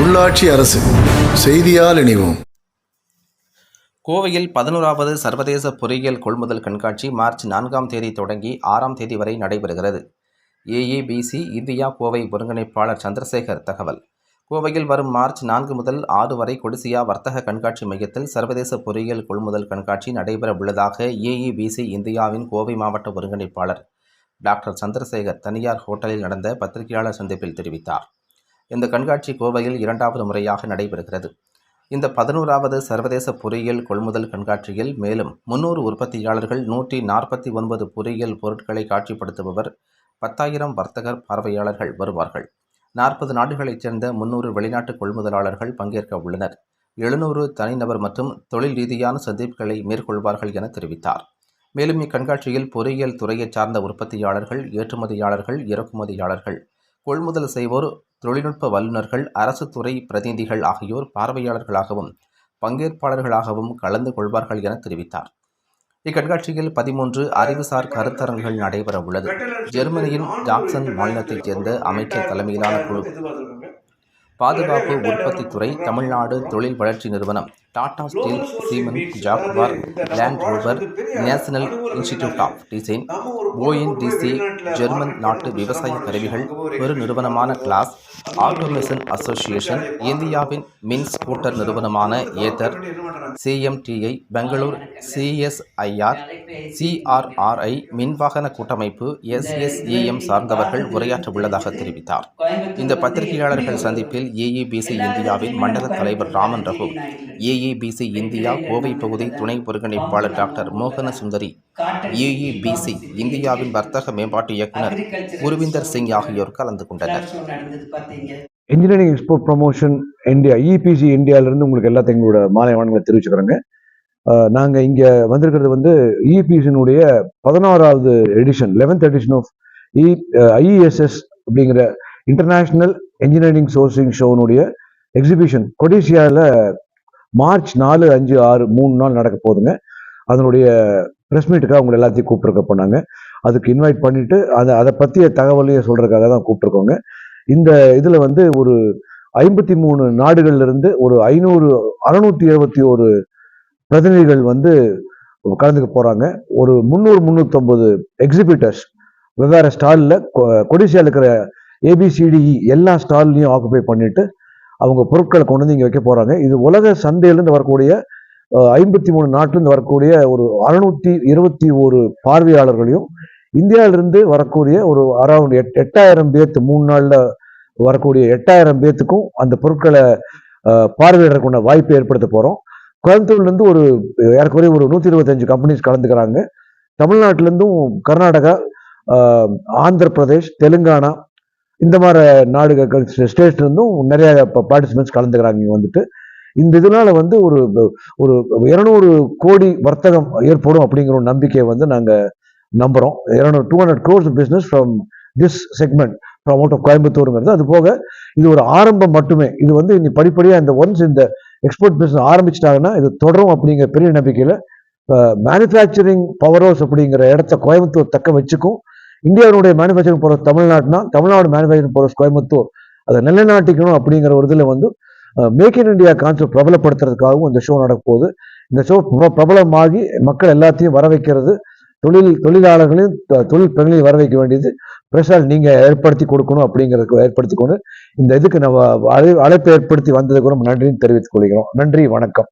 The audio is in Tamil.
உள்ளாட்சி அரசு செய்தியால் இணைவோம். கோவையில் பதினோராவது சர்வதேச பொறியியல் கொள்முதல் கண்காட்சி மார்ச் நான்காம் தேதி தொடங்கி ஆறாம் தேதி வரை நடைபெறுகிறது. ஏஏபிசி இந்தியா கோவை ஒருங்கிணைப்பாளர் சந்திரசேகர் தகவல். கோவையில் வரும் மார்ச் நான்கு முதல் ஆறு வரை கொடிசியா வர்த்தக கண்காட்சி மையத்தில் சர்வதேச பொறியியல் கொள்முதல் கண்காட்சி நடைபெற உள்ளதாக ஏஇபிசி இந்தியாவின் கோவை மாவட்ட ஒருங்கிணைப்பாளர் டாக்டர் சந்திரசேகர் தனியார் ஹோட்டலில் நடந்த பத்திரிகையாளர் சந்திப்பில் தெரிவித்தார். இந்த கண்காட்சி கோவையில் இரண்டாவது முறையாக நடைபெறுகிறது. இந்த பதினோராவது சர்வதேச பொறியியல் கொள்முதல் கண்காட்சியில் மேலும் முன்னூறு உற்பத்தியாளர்கள் நூற்றி நாற்பத்தி ஒன்பது பொறியியல் பொருட்களை காட்சிப்படுத்துபவர் பத்தாயிரம் வர்த்தகர் பார்வையாளர்கள் வருவார்கள். நாற்பது நாடுகளைச் சேர்ந்த முன்னூறு வெளிநாட்டு கொள்முதலாளர்கள் பங்கேற்க உள்ளனர். எழுநூறு தனிநபர் மற்றும் தொழில் ரீதியான சந்திப்புகளை மேற்கொள்வார்கள் என தெரிவித்தார். மேலும் இக்கண்காட்சியில் பொறியியல் துறையைச் சார்ந்த உற்பத்தியாளர்கள் ஏற்றுமதியாளர்கள் இறக்குமதியாளர்கள் கொள்முதல் செய்வோர் தொழில்நுட்ப வல்லுநர்கள் அரசு துறை பிரதிநிதிகள் ஆகியோர் பார்வையாளர்களாகவும் பங்கேற்பாளர்களாகவும் கலந்து கொள்வார்கள் என தெரிவித்தார். இக்கண்காட்சியில் பதிமூன்று அறிவுசார் கருத்தரங்குகள் நடைபெற உள்ளது. ஜெர்மனியின் ஜாக்சன் மாநிலத்தைச் சேர்ந்த அமைச்சர் தலைமையிலான குழு. பாதுகாப்பு உற்பத்தி துறை தமிழ்நாடு தொழில் வளர்ச்சி நிறுவனம் Tata steel Siemens Jaguar Land Rover National Institute of Design ONDC German நாட்டு விவசாய கருவிகள் பெரு நிறுவனமான கிளாஸ் ஆட்டோமேஷன் அசோசியேஷன் இந்தியாவின் மின் ஸ்கூட்டர் நிறுவனமான Ather CMTI Bangalore CSIR CRRI மின்வாகன கூட்டமைப்பு எஸ்எஸ்இஎம் சார்ந்தவர்கள் உரையாற்ற உள்ளதாக தெரிவித்தார். இந்த பத்திரிகையாளர்கள் சந்திப்பில் ஏஇபிசி இந்தியாவின் மண்டல தலைவர் ராமன் ரகு ஏஇபிசி இந்தியா கோவை பகுதி துணை ஒருங்கிணைப்பாளர் டாக்டர் மோகன சுந்தரி ஏஇபிசி இந்தியாவின் வர்த்தக மேம்பாட்டு இயக்குனர் குருவிந்தர் சிங் ஆகியோர் கலந்து கொண்டனர். Engineering export promotion India EPC இந்தியாவிலேருந்து உங்களுக்கு எல்லாத்தையும் எங்களோட மாலை வணக்கங்களை தெரிவிச்சுக்கிறோங்க. நாங்கள் இங்கே வந்திருக்கிறது வந்து இபிசியினுடைய பதினாறாவது edition eleventh edition of e IESS அப்படிங்கிற இன்டர்நேஷ்னல் இன்ஜினியரிங் சோர்சிங் ஷோனுடைய எக்ஸிபிஷன் கொடிசியாவில் மார்ச் நாலு அஞ்சு ஆறு மூணு நாள் நடக்க போகுதுங்க. அதனுடைய ப்ரெஸ் மீட்டுக்காக அவங்க எல்லாத்தையும் கூப்பிட்ருக்க போனாங்க. அதுக்கு இன்வைட் பண்ணிட்டு அதை அதை பற்றிய தகவலையும் சொல்கிறதுக்காக தான் கூப்பிட்ருக்கோங்க இந்த இதில் வந்து ஒரு ஐம்பத்தி மூணு நாடுகள்ல இருந்து ஒரு ஐநூறு அறுநூத்தி எழுபத்தி ஒரு பிரதிநிதிகள் வந்து கலந்துக்க போகிறாங்க ஒரு முந்நூறு முந்நூற்றம்பது எக்ஸிபிட்டர்ஸ் வெவ்வேறு ஸ்டாலில் கொடிசியா இருக்கிற ஏபிசிடிஇ எல்லா ஸ்டால்லையும் ஆக்குபை பண்ணிட்டு அவங்க பொருட்களை கொண்டு வந்து இங்கே வைக்க போகிறாங்க இது உலக சந்தையிலேருந்து வரக்கூடிய ஐம்பத்தி மூணு நாட்டிலேருந்து வரக்கூடிய ஒரு அறுநூத்தி இருபத்தி ஒரு பார்வையாளர்களையும் இந்தியாவிலிருந்து வரக்கூடிய ஒரு அரௌண்ட் எட் எட்டாயிரம் பேர்த்து மூணு நாளில் வரக்கூடிய எட்டாயிரம் பேர்த்துக்கும் அந்த பொருட்களை பார்வையிடறதுக்குண்ட வாய்ப்பை ஏற்படுத்த போகிறோம் கோயம்புத்தூர்லேருந்து ஒரு ஏறக்குறைய ஒரு நூற்றி இருபத்தஞ்சு கம்பெனிஸ் கலந்துக்கிறாங்க. தமிழ்நாட்டிலேருந்தும் கர்நாடகா ஆந்திர பிரதேஷ் தெலுங்கானா இந்த மாதிரி நாடுகள் ஸ்டேட்லேருந்தும் நிறைய பார்ட்டிசிபென்ட்ஸ் கலந்துக்கிறாங்க இங்கே வந்துட்டு. இந்த இதனால வந்து ஒரு ஒரு இருநூறு கோடி வர்த்தகம் ஏற்படும் அப்படிங்கிற ஒரு நம்பிக்கையை வந்து நாங்கள் நம்புகிறோம் இரநூறு two hundred crores business from this segment promote of கோயம்புத்தூருங்கிறது அது போக இது ஒரு ஆரம்பம் மட்டுமே. இது வந்து இனி படிப்படியாக இந்த ஒன்ஸ் இந்த எக்ஸ்போர்ட் பிஸ்னஸ் ஆரம்பிச்சிட்டாங்கன்னா இது தொடரும் அப்படிங்கிற பெரிய நம்பிக்கையில் மேனுஃபேக்சரிங் பவர் ஹவுஸ் அப்படிங்கிற இடத்த கோயம்புத்தூர் தக்க வச்சுக்கும். இந்தியாவுடைய மேனுஃபேக்சரிங் பவர் தமிழ்நாடுனா தமிழ்நாடு மேனுஃபேக்சரிங் பவர் கோயம்புத்தூர் அதை நிலைநாட்டிக்கணும் அப்படிங்கிற ஒரு இதில் வந்து மேக் இன் இண்டியா கான்செப்ட் பிரபலப்படுத்துறதுக்காகவும் இந்த ஷோ நடக்க போகுது. இந்த ஷோ பிரபலமாகி மக்கள் எல்லாத்தையும் வர வைக்கிறது தொழில் தொழிலாளர்களையும் தொழில் பெண்களையும் வர வைக்க வேண்டியது பிரஷர் நீங்கள் ஏற்படுத்தி கொடுக்கணும் அப்படிங்கிறதுக்கு ஏற்படுத்தி கொண்டு இந்த இதுக்கு நம்ம அழை அழைப்பு ஏற்படுத்தி வந்ததுக்கு ரொம்ப நன்றின்னு தெரிவித்துக் கொள்கிறோம். நன்றி வணக்கம்.